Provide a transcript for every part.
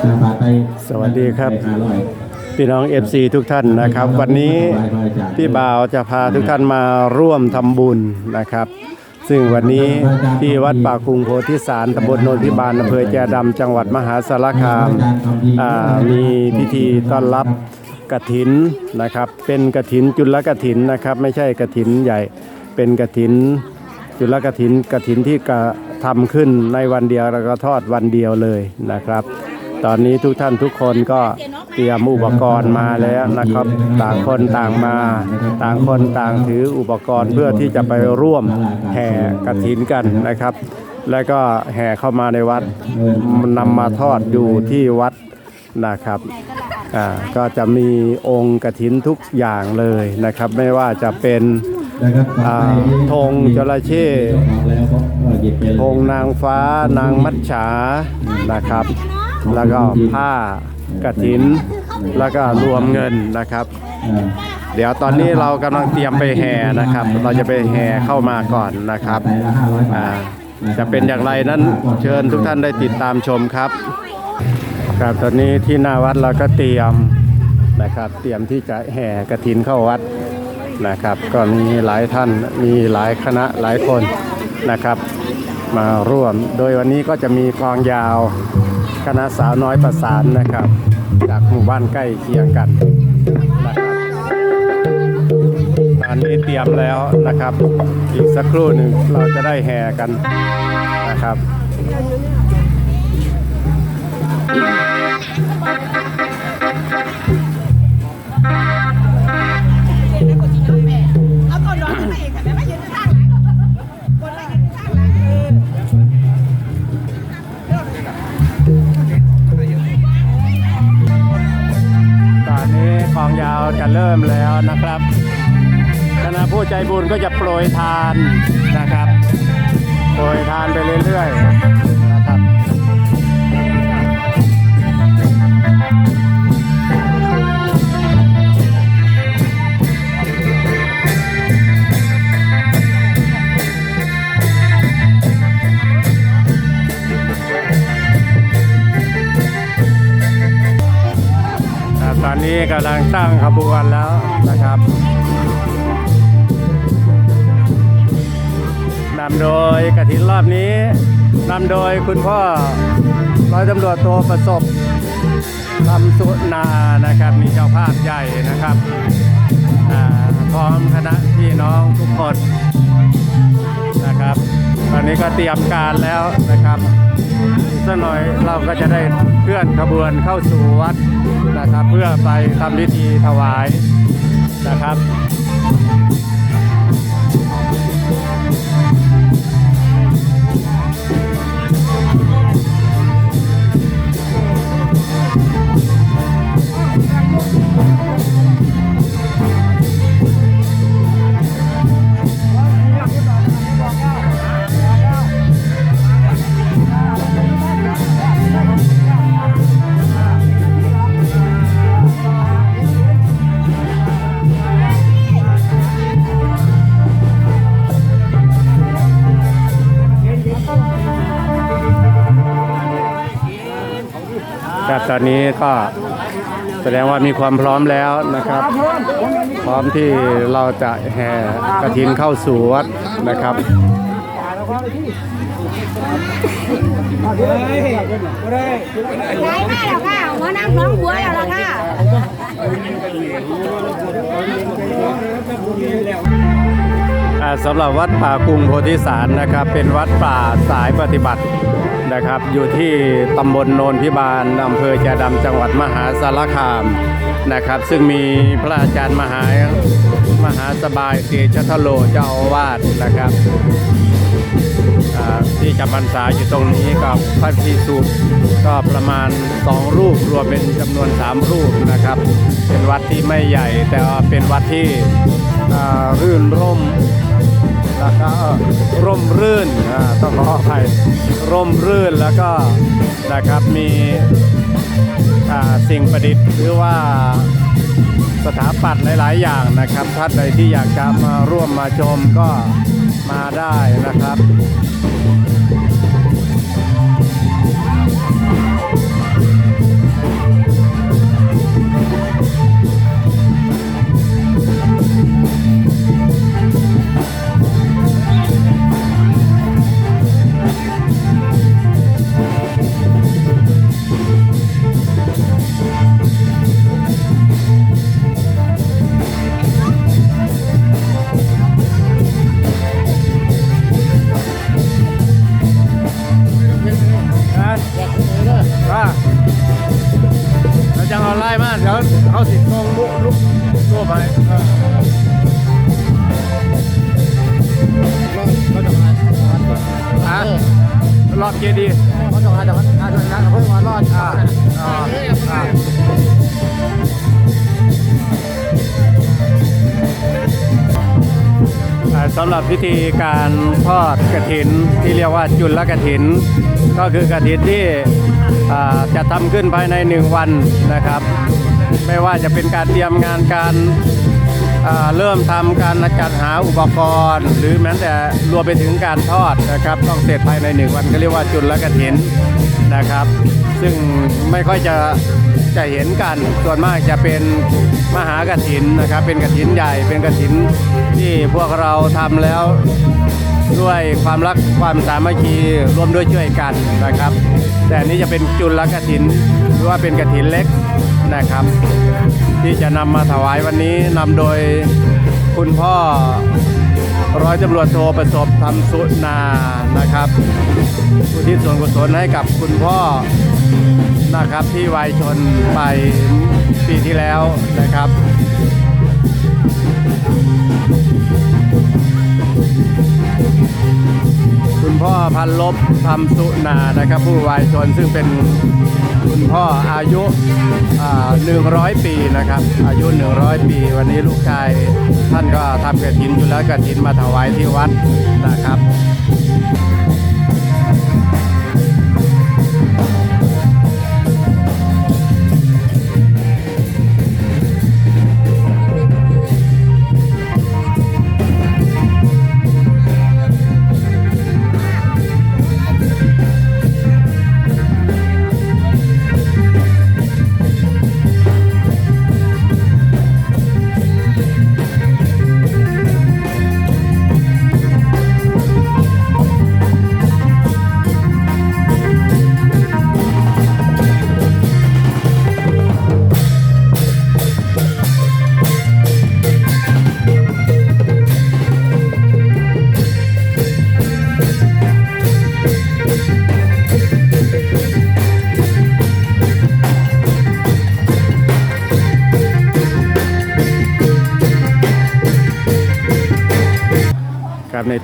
ห้าบาทไปสวัสดีครับไปห้าร้อยพี่น้อง FC ทุกท่านนะครับ วันนี้พี่บ่าวจะพาทุกท่านมาร่วมทำบุญนะครับ ซึ่งวันนี้ที่วัดป่าคุงโพธิสารตำบลโนนพิบาลอำเภอแจดำจังหวัดมหาสารคามอ่ามีพิธีต้อนรับกฐินนะครับ เป็นกฐินจุลกฐินนะครับ ไม่ใช่กฐินใหญ่เป็นกฐินจุลกฐินกฐินที่กระทำขึ้นในวันเดียวแล้วก็ทอดวันเดียวเลยนะครับ ตอนนี้ทุกท่านทุกคนก็เตรียมอุปกรณ์มาแล้วนะครับ ต่างคนต่างมา ต่างคนต่างถืออุปกรณ์เพื่อที่จะไปร่วมแห่กฐินกันนะครับ แล้วก็แห่เข้ามาในวัดนำมาทอดอยู่ที่วัดนะครับอ่าก็จะมีองค์กฐินทุกอย่างเลยนะครับ ไม่ว่าจะเป็นนะครับต่ออ่าไปธงจระเข้เจ้าของแล้วก็หยิบไปเลยธงนางฟ้านางมัจฉานะครับ แล้วก็ผ้ากฐิน แล้วก็รวมเงินนะครับ เดี๋ยวตอนนี้เรากำลังเตรียมไปแห่นะครับ เราจะไปแห่เข้ามาก่อนนะครับจะเป็นอย่างไรนั้นเชิญทุกท่านได้ติดตามชมครับครับตอนนี้ที่หน้าวัดเราก็เตรียมนะครับ เตรียมที่จะแห่กระถินเข้าวัดนะครับ ก็มีหลายท่านมีหลายคณะหลายคนนะครับ มาร่วม โดยวันนี้ก็จะมีกองยาว คณะสาวน้อยประสานนะครับ จากหมู่บ้านใกล้เคียงกันนะครับตอนนี้เตรียมแล้วนะครับ อีกสักครู่หนึ่งเราจะได้แห่กันนะครับ องยาวจะเริ่มแล้วนะครับคณะผู้ใจบุญก็จะโปรยทานนะครับ โปรยทานไปเรื่อยๆ อ่าตอนนี้กำลังตั้งขบวนแล้วนะครับนำโดยกฐินรอบนี้นำโดยคุณพ่อร้อยตำรวจโทประสบคำสุนานะครับ มีเจ้าภาพใหญ่นะครับพร้อมคณะพี่น้องทุกคนนะครับ ตอนนี้ก็เตรียมการแล้วนะครับ อีกสักหน่อยเราก็จะได้เคลื่อนขบวนเข้าสู่วัดนะครับ เพื่อไปทำพิธีถวายนะครับ อนนี้ก็แสดงว่ามีความพร้อมแล้วนะครับ พร้อมที่เราจะแห่กระถินเข้าสู่วัดนะครับได้ได้แล้วค่ะหัวน้ำร้องหัวแล้วล่ะค่ะอ่าสำหรับวัดป่ากรุงโพธิสารนะครับ เป็นวัดป่าสายปฏิบัติ นะครับ อยู่ที่ตำบลโนนพิบาลอำเภอแจดำจังหวัดมหาสารคามนะครับ ซึ่งมีพระอาจารย์มหามหาสบายเตชะทโลเจ้าอาวาสนะครับที่จำพรรษาอยู่ตรงนี้ก็พระพิสุก็ประมาณ 2 รูปรวมเป็นจำนวน 3 รูปนะครับ เป็นวัดที่ไม่ใหญ่แต่เป็นวัดที่รื่นร่ม แล้วก็ร่มรื่นต้องขออภัยร่มรื่นแล้วก็นะครับมีสิ่งประดิษฐ์หรือว่าสถาปัตย์หลาย ๆ อย่างนะครับท่านใดที่อยากจะมาร่วมมาชมก็มาได้นะครับ จดีย์เขาจะมาจากงานงานเพิ่งมารอดอ่าอ่าอ่าสำหรับพิธีการทอดกระถินที่เรียกว่าจุลกระถิน ก็คือกระถินที่จะทำขึ้นภายในหนึ่งวันนะครับ ไม่ว่าจะเป็นการเตรียมงานการ เริ่มทำการจัดหาอุปกรณ์ หรือแม้แต่รวมไปถึงการทอดนะครับ ต้องเสร็จภายในหนึ่งวันก็เรียกว่าจุลกระถินนะครับ ซึ่งไม่ค่อยจะจะเห็นกันส่วนมากจะเป็นมหากระถินนะครับ เป็นกระถินใหญ่เป็นกระถินที่พวกเราทำแล้วด้วยความรักความสามัคคีร่วมด้วยช่วยกันนะครับ แต่นี้จะเป็นจุลกระถินหรือว่าเป็นกระถินเล็ก นะครับ ที่จะนำมาถวายวันนี้นำโดยคุณพ่อร้อยตำรวจโทประสบธรรมสุนานะครับอุทิศส่วนกุศลให้กับคุณพ่อนะครับที่วัยชนไปปีที่แล้วนะครับคุณพ่อพันลบธรรมสุนานะครับ ผู้วายชนซึ่งเป็น พ่ออายุหนึ่งร้อยปีนะครับ อายุ 100 ปี วันนี้ลูกชายท่านก็ทำกระถินอยู่แล้วกระถินมาถวายที่วัดนะครับ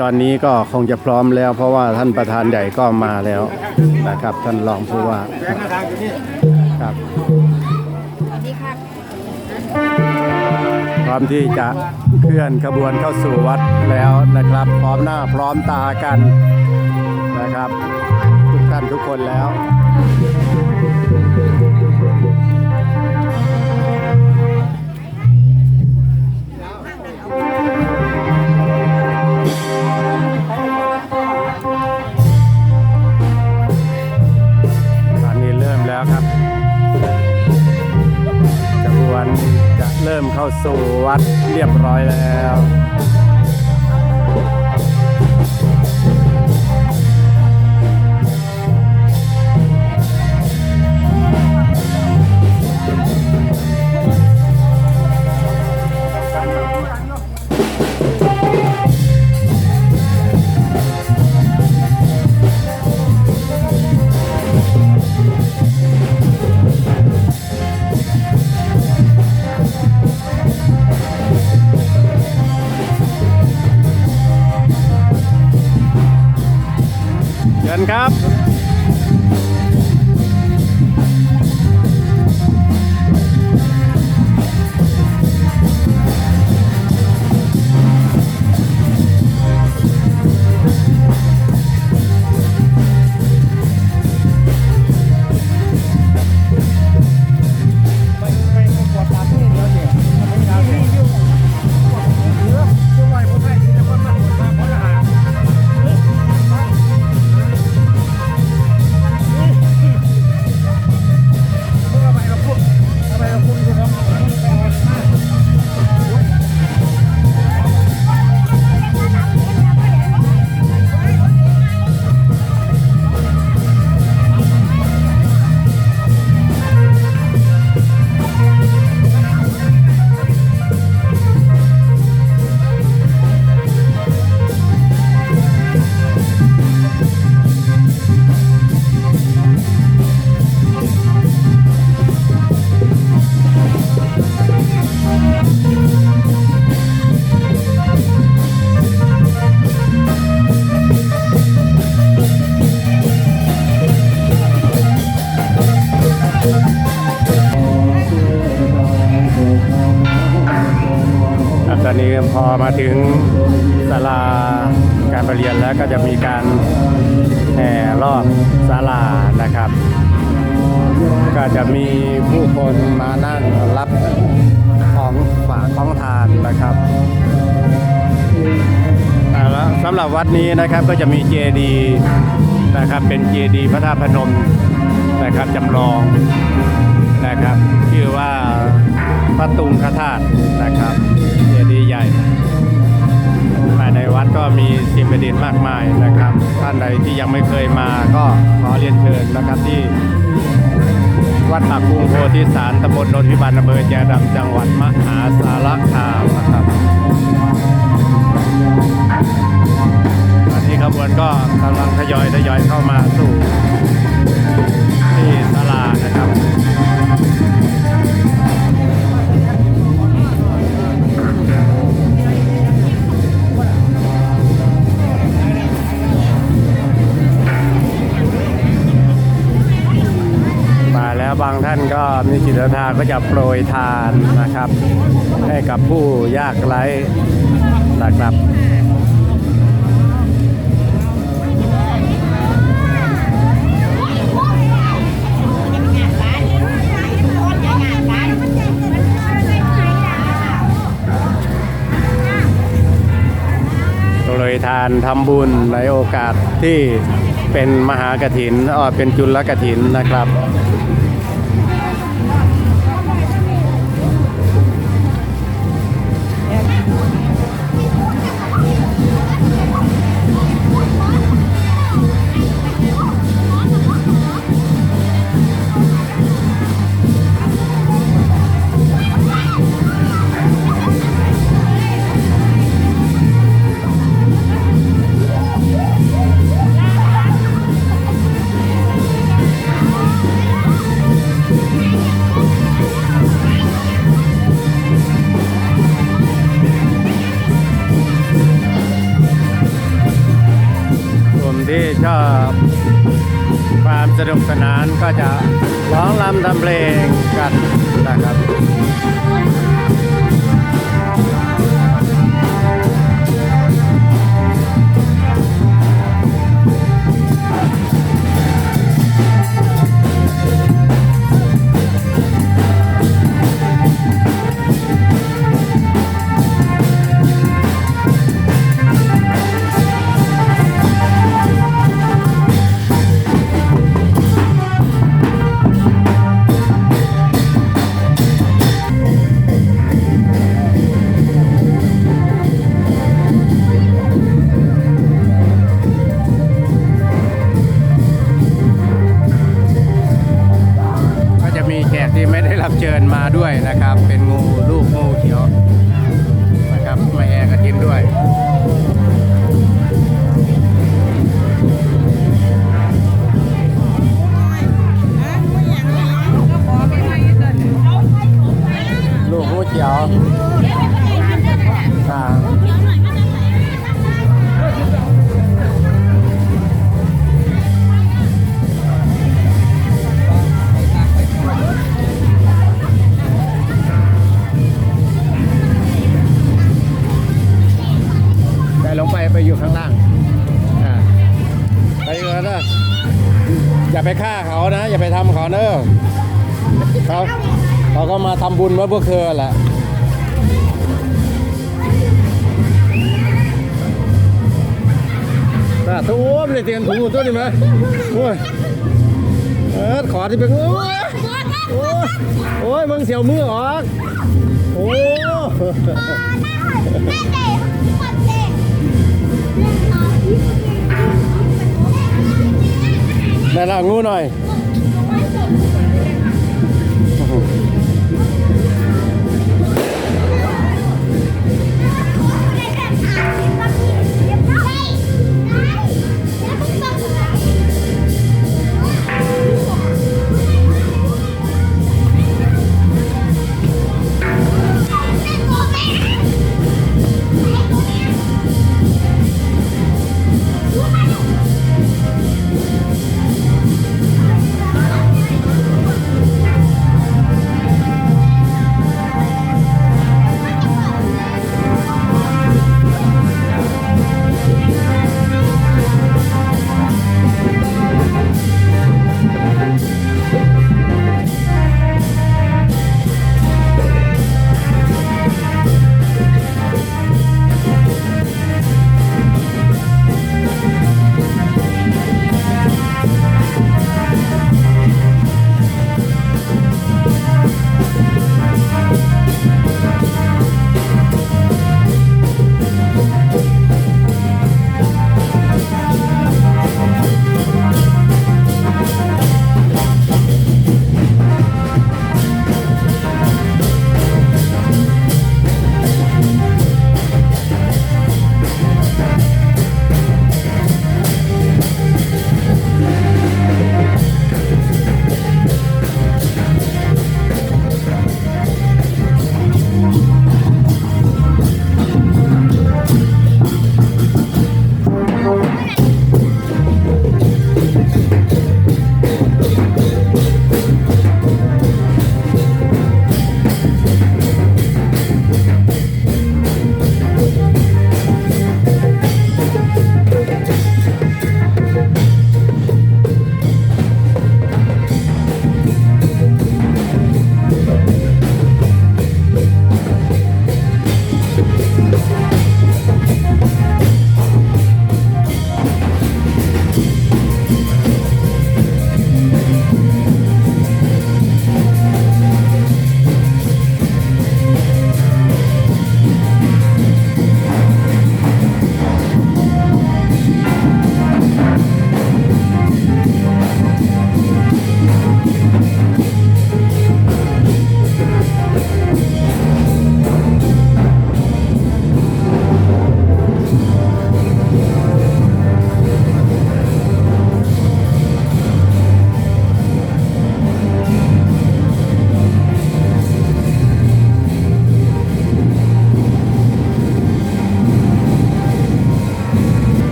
ตอนนี้ก็คงจะพร้อมแล้ว เพราะว่าท่านประธานใหญ่ก็มาแล้วนะครับ ท่านรองผู้ว่าครับสวัสดีค่ะพร้อมที่จะเคลื่อนขบวนเข้าสู่วัดแล้วนะครับ พร้อมหน้าพร้อมตากันนะครับ ทุกท่านทุกคนแล้ว สู่วัดเรียบร้อยแล้ว ครับ มาถึงศาลาการประเรียนแล้วก็จะมีการแห่รอบศาลานะครับ ก็จะมีผู้คนมานั่งรับของฝากของทานนะครับแล้วสำหรับวัดนี้นะครับก็จะมีเจดีย์นะครับเป็นเจดีย์พระธาตุพนมนะครับจำลองนะครับชื่อว่าพระตุงคธาตุนะครับเจดีย์ใหญ่ วัดก็มีสิ่งประดิษฐ์มากมายนะครับ ท่านใดที่ยังไม่เคยมาก็ขอเรียนเชิญนะครับที่ วัดปากกรุงโพธิสารตำบลนนทิบันอำเภอแจดำจังหวัดมหาสารคามนะครับตอนนี้ขบวนก็กำลังทยอยทยอยเข้ามาสู่ที่ศาลานะครับานก็มีจิตศรัทธาก็จะโปรยทานนะครับ ให้กับผู้ยากไร้นะครับโปรยทานทำบุญในโอกาสที่เป็นมหากถินอ๋อเป็นจุลกถินนะครับ นุกสนานก็จะ ที่ไม่ได้รับเชิญมาด้วยนะครับ เป็นงูลูกงูเขียวนะครับมาแห่กระถินด้วยลูกงูเขียว ไปอยู่ข้างล่างอ่าไปอยู่ข้างล่างอย่าไปฆ่าเขานะ อย่าไปทำเขาเนอะเขาเขาก็มาทำบุญเมื่อพวกเธอแหละน่าทุ่มเลยเตียนถูตัวนี้ไหมโอ้ยเออขอที่เป็นโอ้ยโอ้ยโอ้ยมึงเสียวมือออก โอ้ ไหนล่ะงูหน่อย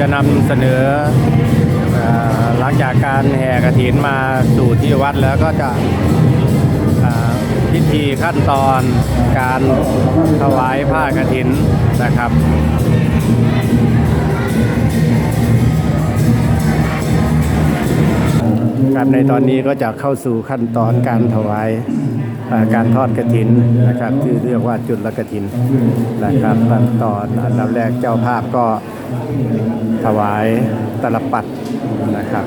จะนำเสนอหลังจากการแห่กระถินมาสู่ที่วัดแล้วก็จะพิธีขั้นตอนการถวายผ้ากระถินนะครับครับในตอนนี้ก็จะเข้าสู่ขั้นตอนการถวาย การทอดกระถินนะครับที่เรียกว่าจุดละกระถินนะครับขั้นตอนอันดับแรกเจ้าภาพก็ถวายตลปัดนะครับ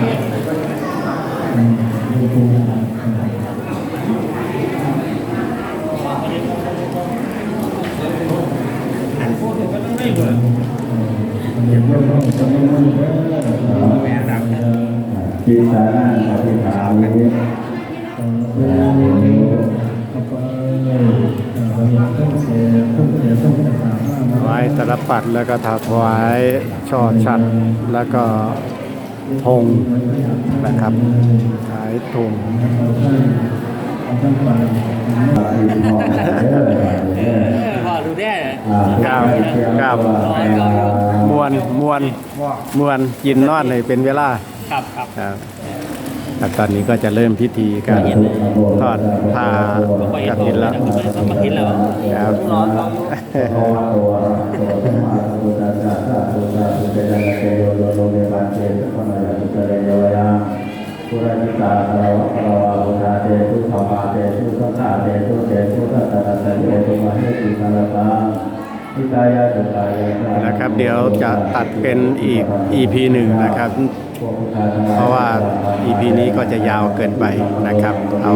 จิต สานังอภิธามิถวายตลปัดแล้วก็ถวายช่อชัดแล้วก็ธงนะครับถายธงพ่ อดูได้ก้าวก้าวมวนมวนมวนกินนอนเลยเป็นเวลาครับครับครับครับตอนนี้ก็จะเริ่มพิธีการทอดผ้ากฐินแล้วต้องมากินแล้วครับร้อนร้อนปุราณิตาเราเราวาบุราเตทุขมาเตทุขตาเตทุเตทุขตาตาเตตุมาเหตุนาลต นะครับ เดี๋ยวจะตัดเป็นอีก EP หนึ่งนะครับ เพราะว่า EP นี้ก็จะยาวเกินไปนะครับ เอา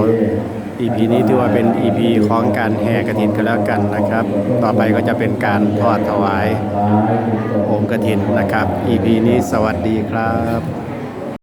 EP นี้ถือว่าเป็น EP ของการแห่กระถินกันแล้วกันนะครับ ต่อไปก็จะเป็นการทอดถวายองค์กระถินนะครับ EP นี้สวัสดีครับ